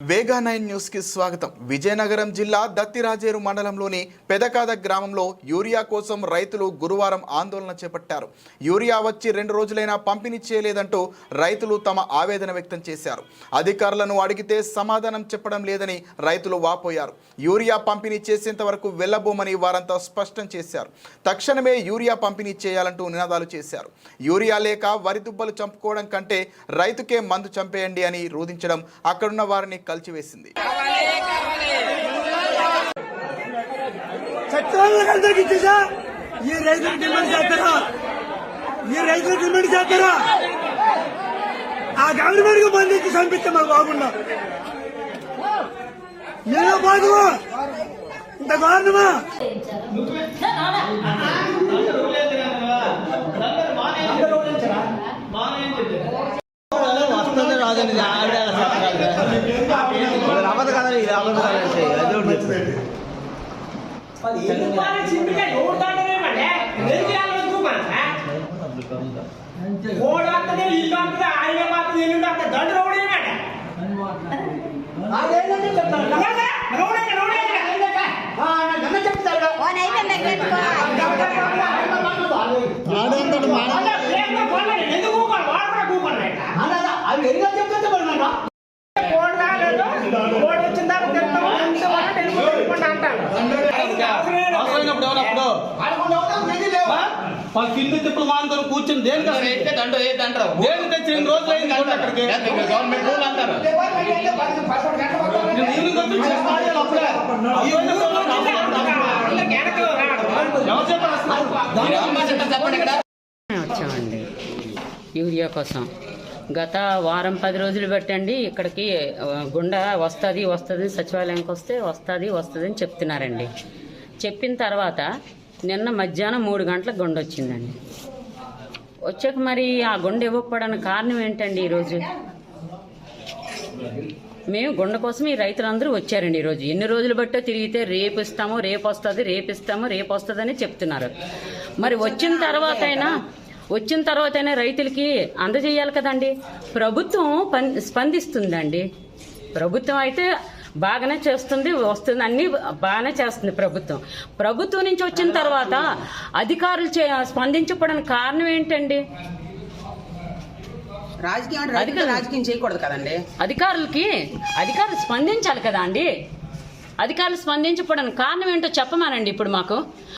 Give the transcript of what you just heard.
వేగా nine న్యూస్కి స్వాగతం. విజయనగరం జిల్లా దత్తిరాజేరు మండలంలోని పెదకాద గ్రామంలో యూరియా కోసం రైతులు గురువారం ఆందోళన చేపట్టారు. యూరియా వచ్చి రెండు రోజులైనా పంపిణీ చేయలేదంటూ రైతులు తమ ఆవేదన వ్యక్తం చేశారు. అధికారులను అడిగితే సమాధానం చెప్పడం లేదని రైతులు వాపోయారు. యూరియా పంపిణీ చేసేంత వరకు వెళ్ళబోమని వారంతా స్పష్టం చేశారు. తక్షణమే యూరియా పంపిణీ చేయాలంటూ నినాదాలు చేశారు. యూరియా లేక వరి దుబ్బలు చంపుకోవడం కంటే రైతుకే మందు చంపేయండి అని రోధించడం అక్కడున్న వారిని కలిచివేసింది. ఈ రైతులు డిమాండ్ చేస్తారా? ఈ రైతులు డిమాండ్ చేస్తారా? ఆ గవర్నమెంట్కు మంది చంపిస్తే మాకు బాగుండా. ఏదో బాగు ఇంత గవర్నమా ఓడాడుతుంది ఇల్లు అంటుంది ఆయన మాత్రం ఎల్లుండి అంత దండు రౌడీ ఎందుకు వచ్చిన తర్వాత తింటాము. వాళ్ళ కింద తిప్పులు మానుకొని కూర్చొని దేనికి తెచ్చి రెండు రోజులు అయింది అక్కడికి? చెప్పారు? అసలు? వచ్చామండి. యూరియా కోసం. గత వారం పది రోజులు పెట్టండి ఇక్కడికి ఆ, గుండ వస్తుంది వస్తుంది సచివాలయంకి వస్తే వస్తుంది వస్తుంది అని చెప్తున్నారండి. చెప్పిన తర్వాత నిన్న మధ్యాహ్నం మూడు గంటలకు గుండ వచ్చిందండి. వచ్చాక మరి ఆ గుండె ఇవ్వకపోవడానికి కారణం ఏంటండి ఈరోజు? మేము గుండ కోసం ఈ రైతులందరూ వచ్చారండి ఈరోజు. ఎన్ని రోజులు బట్టో తిరిగితే రేపు ఇస్తాము రేపు వస్తుంది రేపు ఇస్తాము రేపు వస్తుందని చెప్తున్నారు. మరి వచ్చిన తర్వాత అయినా వచ్చిన తర్వాత అయినా రైతులకి అందజేయాలి కదండి. ప్రభుత్వం స్పందిస్తుందండి. ప్రభుత్వం అయితే బాగానే చేస్తుంది వస్తుంది అన్ని బాగానే చేస్తుంది ప్రభుత్వం. ప్రభుత్వం నుంచి వచ్చిన తర్వాత అధికారులు స్పందించకపోవడానికి కారణం ఏంటండి? రాజకీయం రాజకీయం చేయకూడదు కదండి. అధికారులకి అధికారులు స్పందించాలి కదా అండి అధికారులు స్పందించకపోవడానికి కారణం ఏంటో చెప్పమానండి ఇప్పుడు మాకు.